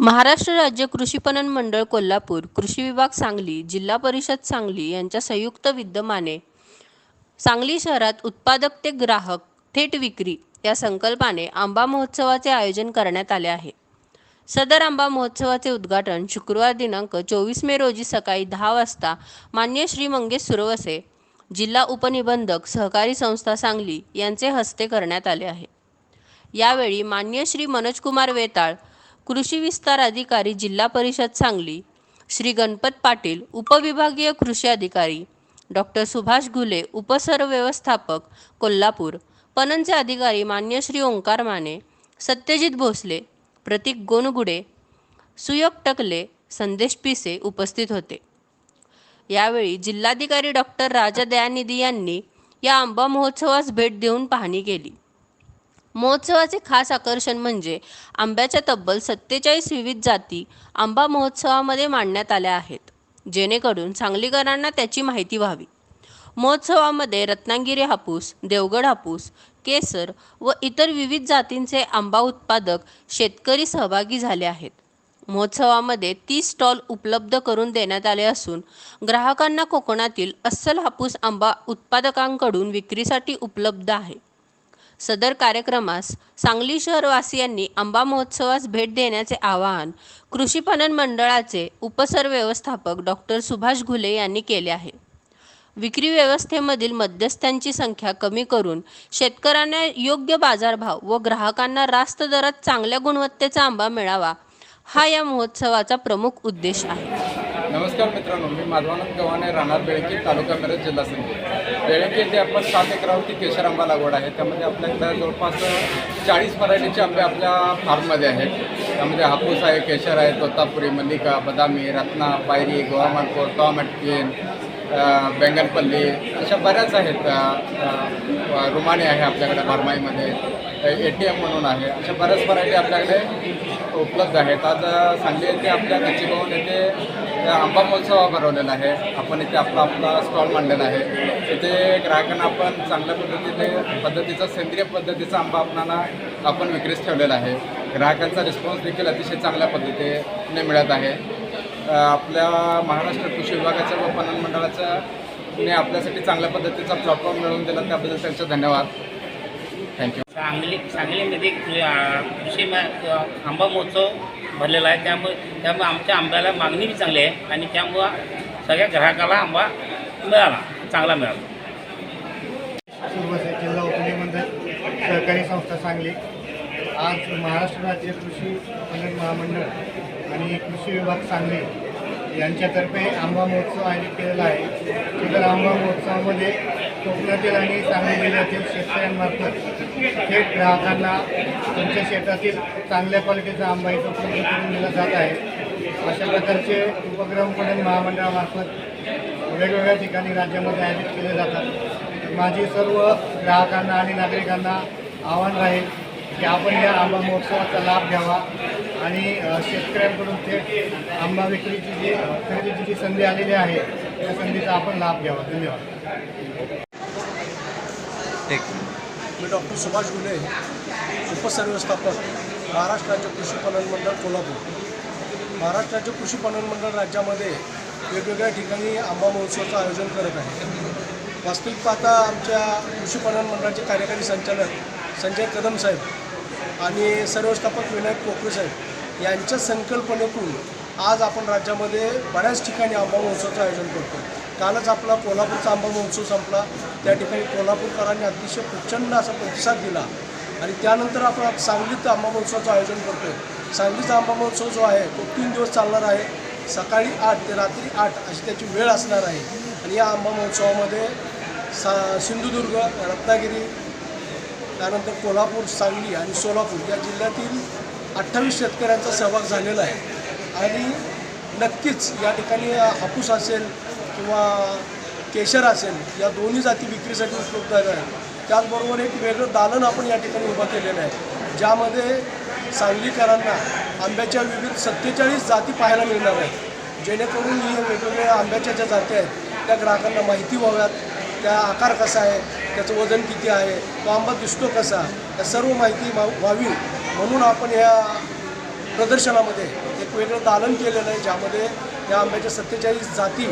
महाराष्ट्र राज्य कृषी पणन मंडळ कोल्हापूर कृषी विभाग सांगली जिल्हा परिषद सांगली यांच्या संयुक्त विद्यमाने सांगली शहरात उत्पादक ते ग्राहक थेट विक्री या संकल्पाने आंबा महोत्सवाचे आयोजन करण्यात आले आहे. सदर आंबा महोत्सवाचे उद्घाटन शुक्रवार दिनांक चोवीस मे रोजी सकाळी दहा वाजता मान्य श्री मंगेश सुरवसे जिल्हा उपनिबंधक सहकारी संस्था सांगली यांचे हस्ते करण्यात आले आहे. यावेळी मान्य श्री मनोजकुमार वेताळ कृषी विस्तार अधिकारी जिल्हा परिषद सांगली. श्री गणपत पाटील उपविभागीय कृषी अधिकारी. डॉक्टर सुभाष घुले उपसरव्यवस्थापक कोल्हापूर. पणनचे अधिकारी मान्य श्री ओंकार माने सत्यजित भोसले प्रतीक गोनगुडे सुयोग टकले संदेश पिसे उपस्थित होते. यावेळी जिल्हाधिकारी डॉक्टर राजा दयानिधी यांनी या आंबा महोत्सवास भेट देऊन पाहणी केली. महोत्सवाचे खास आकर्षण म्हणजे आंब्याच्या तब्बल सत्तेचाळीस विविध जाती आंबा महोत्सवामध्ये मांडण्यात आल्या आहेत. जेणेकरून सांगलीकरांना त्याची माहिती व्हावी. महोत्सवामध्ये रत्नागिरी हापूस देवगड हापूस केसर व इतर विविध जातींचे आंबा उत्पादक शेतकरी सहभागी झाले आहेत. महोत्सवामध्ये तीस स्टॉल उपलब्ध करून देण्यात आले असून ग्राहकांना कोकणातील अस्सल हापूस आंबा उत्पादकांकडून विक्रीसाठी उपलब्ध आहे. सदर कार्यक्रमास सांगली शहरवासियांनी आंबा महोत्सवास भेट देण्याचे आवाहन कृषी पणन मंडळाचे उपसरव्यवस्थापक डॉक्टर सुभाष घुले यांनी केले आहे. विक्री व्यवस्थेमधील मध्यस्थांची संख्या कमी करून शेतकऱ्यांना योग्य बाजारभाव व ग्राहकांना रास्त दरात चांगल्या गुणवत्तेचा आंबा मिळावा हा या महोत्सवाचा प्रमुख उद्देश आहे. नमस्कार मित्रांनो मी माधवानंद गव्हाणे राहणार बेळकी तालुका मिरज जिल्हा संघ वेळेचे जे आपण सात एकरावरती केशर आंबा लागवड आहे. त्यामध्ये आपल्याकडं जवळपास चाळीस व्हरायटीचे आंबे आपल्या फार्ममध्ये आहेत. त्यामध्ये हापूस आहे केशर आहे तोतापुरी मल्लिका बदामी रत्ना पायरी गोवामानपूर टॉम बेंगनपल्ली अशा बऱ्याच आहेत. रुमाने आहे आपल्याकडे बारमाईमध्ये. ए टी एम म्हणून आहे. अशा बऱ्याच व्हरायटी आपल्याकडे उपलब्ध आहेत. आज सांगली येथे आपल्या कच्ची भवन येथे आंबा महोत्सव भरवलेला आहे. आपण इथे आपला आपला स्टॉल मांडलेला आहे. इथे ग्राहकांना आपण चांगल्या पद्धतीने पद्धतीचा सेंद्रिय पद्धतीचा आंबा आपणाला आपण विक्रीस ठेवलेला आहे. ग्राहकांचा रिस्पॉन्स देखील अतिशय चांगल्या पद्धतीने मिळत आहे. आपल्या महाराष्ट्र कृषी विभागाच्या व पणन मंडळाच्या ने आपल्यासाठी चांगल्या पद्धतीचा प्लॅटफॉर्म मिळवून दिला. त्याबद्दल त्यांचे धन्यवाद. थँक्यू सांगली सांगलीमध्ये कृषी आंबा महोत्सव भरलेला आहे. त्यामुळे त्यामुळे आमच्या आंब्याला मागणी बी चांगली आहे आणि त्यामुळं सगळ्या ग्राहकाला आंबा मिळाला चांगला मिळाला. जिल्हा उपनिबंधक सहकारी संस्था सांगली आज महाराष्ट्र राज्य कृषी पणन महामंडळ आणि कृषी विभाग सांगली यांच्यातर्फे आंबा महोत्सव आयोजित केलेला आहे. तर आंबा महोत्सवामध्ये कोकणातील आणि सांगली जिल्ह्यातील शेतकऱ्यांमार्फत थेट ग्राहकांना त्यांच्या शेतातील चांगल्या क्वालिटीचा आंबा इथं उपलब्ध करून दिला जात आहे. अशा प्रकारचे उपक्रम पणन महामंडळामार्फत वेगवेगळ्या ठिकाणी राज्यामध्ये आयोजित केले जातात. माझी सर्व ग्राहकांना आणि नागरिकांना आव्हान राहील की आपण या आंबा महोत्सवाचा लाभ घ्यावा आणि शेतकऱ्यांकडून थेट आंबा विक्रीची जी खरेदीची जी संधी आलेली आहे त्या संधीचा आपण लाभ घ्यावा. धन्यवाद. मी डॉक्टर सुभाष गुले उपसर्व्यवस्थापक महाराष्ट्र राज्य कृषी पणन मंडळ कोल्हापूर. महाराष्ट्र राज्य कृषी पणन मंडळ राज्यामध्ये वेगवेगळ्या ठिकाणी आंबा महोत्सवाचं आयोजन करत आहे. वास्तविक पाहता आमच्या कृषी पणन मंडळाचे कार्यकारी संचालक संजय कदम साहेब आणि सर्वस्थापक विनायक कोकरे साहेब यांच्या संकल्पनेतून आज आपण राज्यामध्ये बऱ्याच ठिकाणी आंबा महोत्सवाचं आयोजन करतो कालच आपला कोल्हापूरचा आंबा महोत्सव संपला. त्या ठिकाणी कोल्हापूरकरांनी अतिशय प्रचंड असा प्रतिसाद दिला. आणि त्यानंतर आपण आज सांगलीत आंबा महोत्सवाचं आयोजन करतो सांगलीचा आंबा महोत्सव जो आहे तो तीन दिवस चालणार आहे. सकाळी आठ ते रात्री आठ अशी त्याची वेळ असणार आहे. आणि या आंबा महोत्सवामध्ये सा सिंधुदुर्ग रत्नागिरी त्यानंतर कोल्हापूर सांगली आणि सोलापूर या जिल्ह्यातील अठ्ठावीस शेतकऱ्यांचा सहभाग झालेला आहे. आणि नक्कीच या ठिकाणी हापूस असेल किंवा केशर असेल या दोन्ही जाती विक्रीसाठी उपलब्ध आहेत. त्याचबरोबर एक वेगळं दालन आपण या ठिकाणी उभं केलेलं आहे ज्यामध्ये सांगलीकरांना आंब्याच्या विविध सत्तेचाळीस जाती पाहायला मिळणार आहेत. जेणेकरून ही वेगवेगळ्या आंब्याच्या ज्या जाती आहेत त्या ग्राहकांना माहिती व्हाव्यात त्या आकार कसा आहे त्याचं वजन किती आहे तो आंबा दिसतो कसा या सर्व माहिती व्हावी म्हणून आपण या प्रदर्शनामध्ये एक वेगळं दालन केलेलं आहे ज्यामध्ये या आंब्याच्या सत्तेचाळीस जाती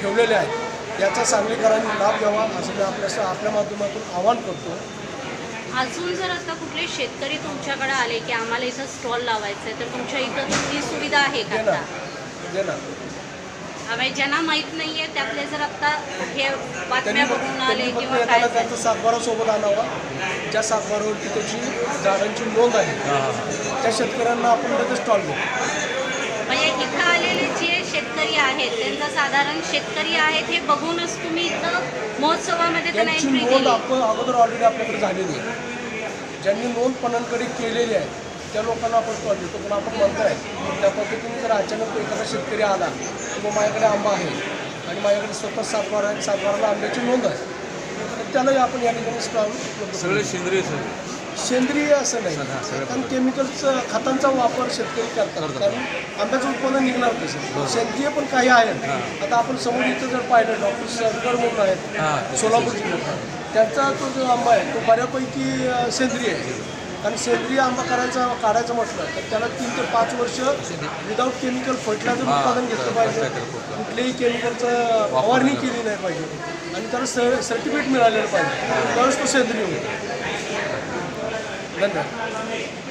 ठेवलेल्या आहेत. याचा सांगलीकरांनी लाभ घ्यावा असं मी आपल्या आपल्या माध्यमातून आवाहन करतो. अजून जर आता कुठले शेतकरी तुमच्याकडे आले की आम्हाला इथं स्टॉल लावायचा आहे तर तुमच्या इथं ती सुविधा आहे का ज्यांना माहीत नाही आहे त्यातले जर आता हे बातम्या बघून आले किंवा काय त्यांचा सातबारा सोबत आणावा. ज्या सातबारावरती त्याची झाडांची नोंद आहे त्या शेतकऱ्यांना आपण त्याचा स्टॉल देऊ. म्हणजे इथं आलेले जे शेतकरी आहेत त्यांचा साधारण शेतकरी आहेत हे बघूनच तुम्ही इथं महोत्सवामध्ये त्यांना त्यांची एंट्री नोंद दिली आपण अगोदर ऑलरेडी आपल्याकडे झालेली आहे. ज्यांनी नोंद पणनकडे केलेली आहे त्या लोकांना आपण स्टॉल देतो. पण आपण म्हणताय त्या पद्धतीने जर अचानक एखादा शेतकरी आला किंवा माझ्याकडे आंबा आहे आणि माझ्याकडे स्वतः सातबारा आहे सातबाराला आंब्याची नोंद आहे तर त्यालाही आपण या ठिकाणी स्टॉल सगळे सेंद्रिय सर सेंद्रिय असं नाही. कारण केमिकलचं खतांचा वापर शेतकरी करतात. कारण आंब्याचं उत्पादन निघणार कसं सेंद्रिय पण काही आहेत आता आपण समोर इथं जर पाहिलं डॉक्टर सरगर म्हणून आहेत सोलापूर जिल्ह्यात. त्यांचा तो जो आंबा आहे तो बऱ्यापैकी सेंद्रिय आहे. कारण सेंद्रिय आंबा करायचा काढायचं म्हटलं तर त्याला तीन ते पाच वर्ष विदाऊट केमिकल फर्टिलायझर उत्पादन घेतलं पाहिजे. कुठल्याही केमिकलचं फवारणी केली नाही पाहिजे. आणि त्याला सर्टिफिकेट मिळालेलं पाहिजे. त्यावेळेस तो सेंद्रिय होतो धन्यवाद